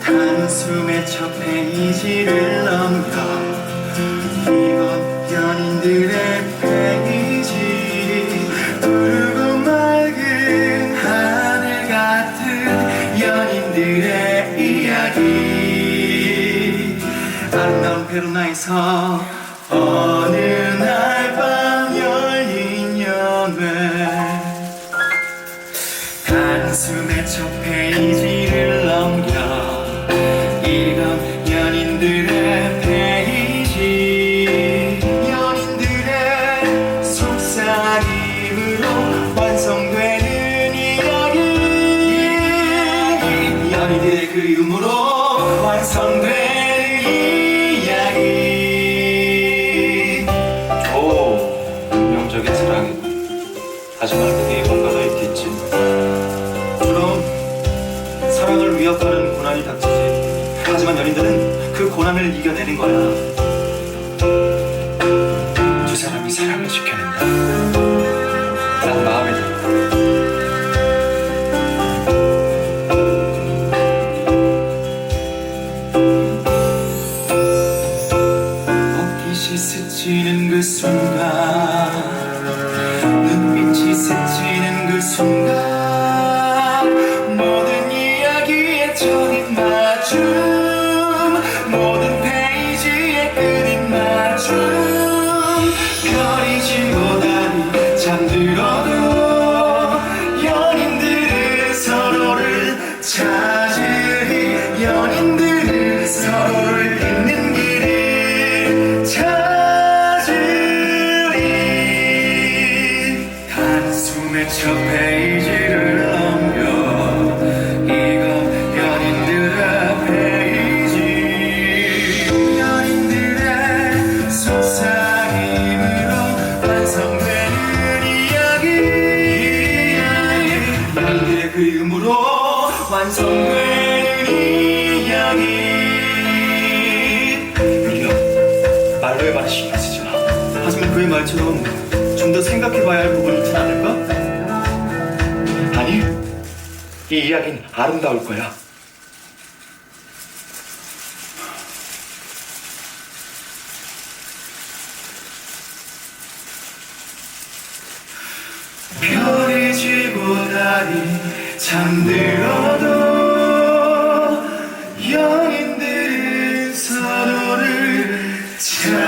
단숨에 첫 페이지를 넘겨 이건 연인들의 페이지 붉고 맑은 하늘 같은 연인들의 아름다운 베로나에서 어느 날 밤 열린 연회 단숨에 첫 페이지를 넘겨 이건 연인들의 페이지. 연인들의 속삭임으로 완성되는 이야기 연인들의 그림으로 완성되 하지만 그게 뭔가 더 있겠지. 그럼 사랑을 위협하는 고난이 닥치지. 하지만 연인들은 그 고난을 이겨내는 거야. 두 사람이 사랑을 지켜낸다. 난 마음에 들어. 스치는 그 순간 눈빛이 스치는 그 순간 모든 이야기의 첫입 맞춤 모든 페이지의 끝입 맞춤. 별이 지고 달이 잠들어도 연인들은 서로를 찾으리 연인들은 서로를 완성되는 이야기. 민호, 말로의 말에 신경 쓰지 마. 하지만 그의 말처럼 좀 더 생각해봐야 할 부분이 있진 않을까? 아니, 이 이야기는 아름다울 거야. 별이 지고 달이 잠들어도 영인들은 서로를 찾아